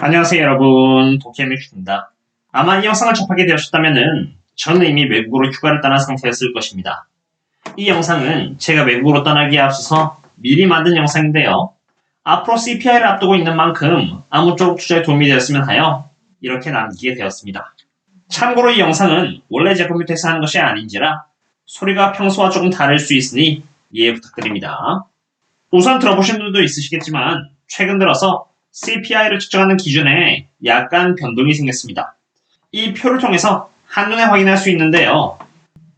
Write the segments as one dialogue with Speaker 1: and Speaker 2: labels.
Speaker 1: 안녕하세요 여러분 도케미큐입니다. 아마 이 영상을 접하게 되셨다면은 저는 이미 외국으로 휴가를 떠난 상태였을 것입니다. 이 영상은 제가 외국으로 떠나기에 앞서서 미리 만든 영상인데요. 앞으로 CPI를 앞두고 있는 만큼 아무쪼록 투자에 도움이 되었으면 하여 이렇게 남기게 되었습니다. 참고로 이 영상은 원래 제 컴퓨터에서 하는 것이 아닌지라 소리가 평소와 조금 다를 수 있으니 이해 부탁드립니다. 우선 들어보신 분들도 있으시겠지만 최근 들어서 CPI를 측정하는 기준에 약간 변동이 생겼습니다. 이 표를 통해서 한눈에 확인할 수 있는데요.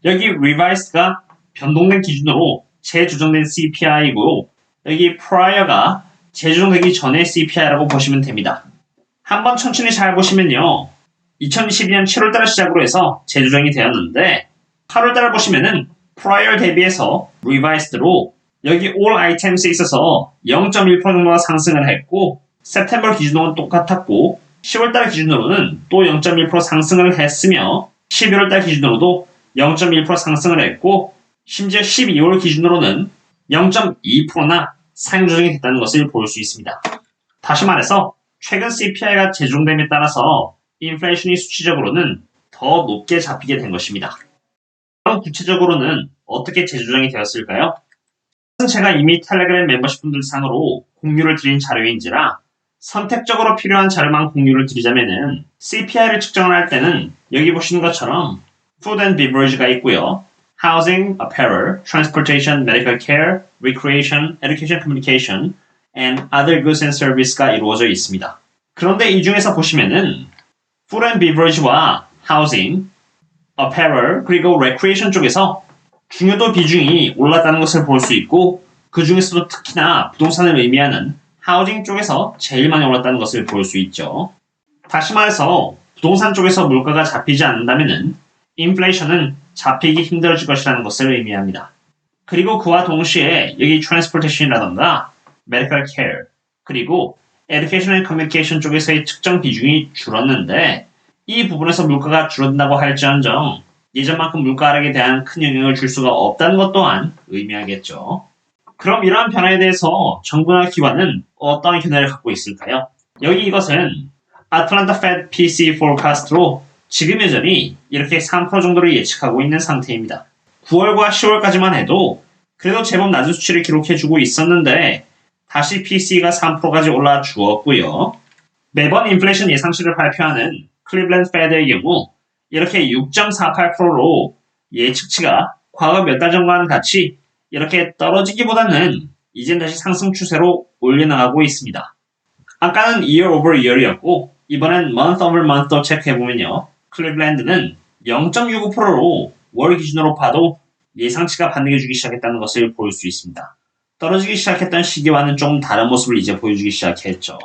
Speaker 1: 여기 revised가 변동된 기준으로 재조정된 CPI이고 여기 prior가 재조정되기 전의 CPI라고 보시면 됩니다. 한번 천천히 잘 보시면요. 2022년 7월달 시작으로 해서 재조정이 되었는데 8월달 보시면은 prior 대비해서 revised로 여기 all items에 있어서 0.1% 정도가 상승을 했고 september 기준으로는 똑같았고 10월달 기준으로는 또 0.1% 상승을 했으며 11월달 기준으로도 0.1% 상승을 했고 심지어 12월 기준으로는 0.2%나 상향 조정이 됐다는 것을 볼 수 있습니다. 다시 말해서 최근 CPI가 재조정됨에 따라서 인플레이션이 수치적으로는 더 높게 잡히게 된 것입니다. 그럼 구체적으로는 어떻게 재조정이 되었을까요? 제가 이미 텔레그램 멤버십 분들 상으로 공유를 드린 자료인지라 선택적으로 필요한 자료만 공유를 드리자면은 CPI를 측정을 할 때는 여기 보시는 것처럼 Food and Beverage가 있고요. Housing, Apparel, Transportation, Medical Care, Recreation, Education, Communication, and Other Goods and Services가 이루어져 있습니다. 그런데 이 중에서 보시면은 Food and Beverage와 Housing, Apparel, 그리고 Recreation 쪽에서 중요도 비중이 올랐다는 것을 볼 수 있고 그 중에서도 특히나 부동산을 의미하는 하우징 쪽에서 제일 많이 올랐다는 것을 볼 수 있죠. 다시 말해서 부동산 쪽에서 물가가 잡히지 않는다면 인플레이션은 잡히기 힘들어질 것이라는 것을 의미합니다. 그리고 그와 동시에 여기 트랜스포테이션이라던가 medical care 그리고 and communication 쪽에서의 측정 비중이 줄었는데 이 부분에서 물가가 줄어든다고 할지언정 예전만큼 물가 하락에 대한 큰 영향을 줄 수가 없다는 것 또한 의미하겠죠. 그럼 이러한 변화에 대해서 정부나 기관은 어떠한 견해를 갖고 있을까요? 여기 이것은 아틀란타 페드 PC 포카스트로 지금 여전히 이렇게 3% 정도를 예측하고 있는 상태입니다. 9월과 10월까지만 해도 그래도 제법 낮은 수치를 기록해주고 있었는데 다시 PC가 3%까지 올라 주었고요. 매번 인플레이션 예상치를 발표하는 클리블랜드 페드의 경우 이렇게 6.48%로 예측치가 과거 몇 달 전과는 같이 이렇게 떨어지기보다는 이젠 다시 상승 추세로 올려나가고 있습니다. 아까는 year over year이었고 이번엔 month over month로 체크해보면요. 클리블랜드는 0.65%로 월 기준으로 봐도 예상치가 반등해주기 시작했다는 것을 볼 수 있습니다. 떨어지기 시작했던 시기와는 조금 다른 모습을 이제 보여주기 시작했죠.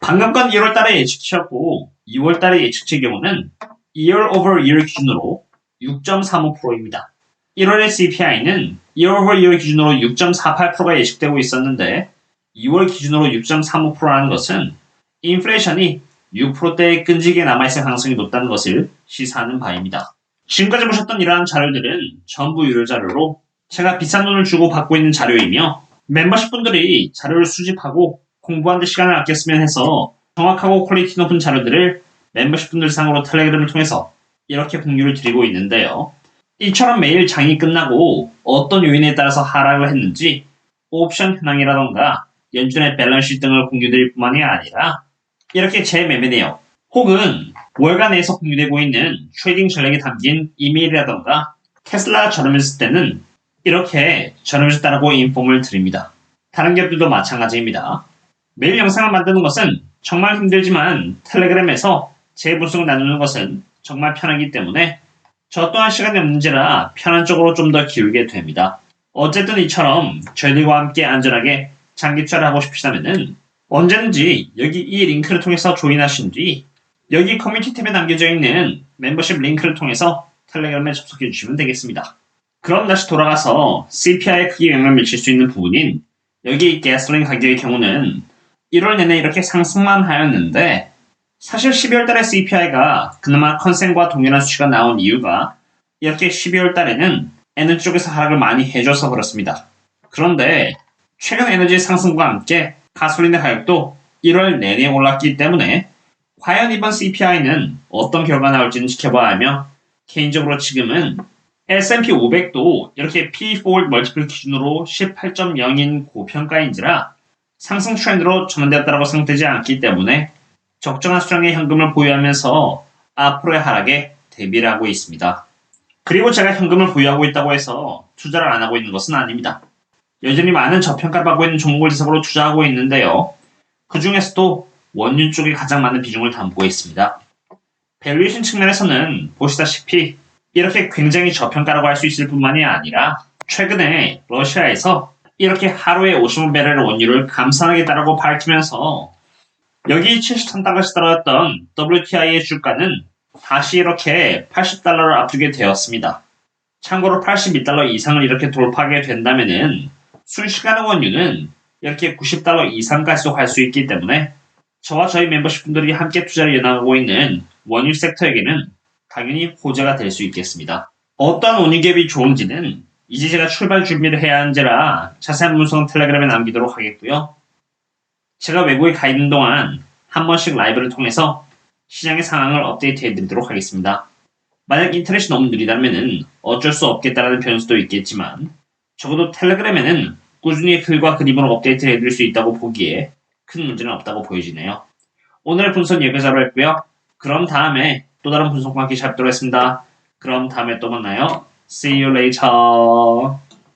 Speaker 1: 방금 건 1월 달에 예측치였고 2월 달의 예측치의 경우는 year over year 기준으로 6.35%입니다. 1월의 CPI는 year over year 기준으로 6.48%가 예측되고 있었는데 2월 기준으로 6.35%라는 것은 인플레이션이 6%대에 끈질게 남아있을 가능성이 높다는 것을 시사하는 바입니다. 지금까지 보셨던 이러한 자료들은 전부 유료 자료로 제가 비싼 돈을 주고 받고 있는 자료이며 멤버십 분들이 자료를 수집하고 공부하는 데 시간을 아꼈으면 해서 정확하고 퀄리티 높은 자료들을 멤버십 분들 상으로 텔레그램을 통해서 이렇게 공유를 드리고 있는데요. 이처럼 매일 장이 끝나고 어떤 요인에 따라서 하락을 했는지 옵션 현황이라던가 연준의 밸런스 등을 공유드릴 뿐만이 아니라 이렇게 제 매매 내역 혹은 월간 내에서 공유되고 있는 트레이딩 전략이 담긴 이메일이라던가 테슬라가 저렴했을 때는 이렇게 저렴해졌다고 인폼을 드립니다. 다른 기업들도 마찬가지입니다. 매일 영상을 만드는 것은 정말 힘들지만 텔레그램에서 제 분석을 나누는 것은 정말 편하기 때문에 저 또한 시간이 없는지라 편한 쪽으로 좀 더 기울게 됩니다. 어쨌든 이처럼 저희들과 함께 안전하게 장기 투자를 하고 싶으시다면 언제든지 여기 이 링크를 통해서 조인하신 뒤 여기 커뮤니티 탭에 남겨져 있는 멤버십 링크를 통해서 텔레그램에 접속해 주시면 되겠습니다. 그럼 다시 돌아가서 CPI에 크게 영향을 미칠 수 있는 부분인 여기 가솔린 가격의 경우는 1월 내내 이렇게 상승만 하였는데 사실 12월 달에 CPI가 그나마 컨센과 동일한 수치가 나온 이유가 이렇게 12월 달에는 에너지 쪽에서 하락을 많이 해줘서 그렇습니다. 그런데 최근 에너지 상승과 함께 가솔린의 가격도 1월 내내 올랐기 때문에 과연 이번 CPI는 어떤 결과가 나올지는 지켜봐야 하며 개인적으로 지금은 S&P 500도 이렇게 P4 멀티플 기준으로 18.0인 고평가인지라 상승 트렌드로 전환되었다고 생각되지 않기 때문에 적정한 수량의 현금을 보유하면서 앞으로의 하락에 대비를 하고 있습니다. 그리고 제가 현금을 보유하고 있다고 해서 투자를 안 하고 있는 것은 아닙니다. 여전히 많은 저평가를 받고 있는 종목을 지속으로 투자하고 있는데요. 그 중에서도 원유 쪽에 가장 많은 비중을 담고 있습니다. 밸류에이션 측면에서는 보시다시피 이렇게 굉장히 저평가라고 할 수 있을 뿐만이 아니라 최근에 러시아에서 이렇게 하루에 50만 배럴 원유를 감산하겠다라고 밝히면서 여기 73달러씩 떨어졌던 WTI의 주가는 다시 이렇게 80달러를 앞두게 되었습니다. 참고로 82달러 이상을 이렇게 돌파하게 된다면은 순시간의 원유는 이렇게 90달러 이상까지도 갈 수 있기 때문에 저와 저희 멤버십 분들이 함께 투자를 연합하고 있는 원유 섹터에게는 당연히 호재가 될 수 있겠습니다. 어떤 원유 갭이 좋은지는 이제 제가 출발 준비를 해야 하는지라 자세한 문서는 텔레그램에 남기도록 하겠고요. 제가 외국에 가 있는 동안 한 번씩 라이브를 통해서 시장의 상황을 업데이트 해 드리도록 하겠습니다. 만약 인터넷이 너무 느리다면 어쩔 수 없겠다라는 변수도 있겠지만 적어도 텔레그램에는 꾸준히 글과 그림으로 업데이트 해드릴 수 있다고 보기에 큰 문제는 없다고 보여지네요. 오늘의 분석은 여기까지로 했고요. 그럼 다음에 또 다른 분석과 함께 찾도록 하겠습니다. 그럼 다음에 또 만나요. See you later.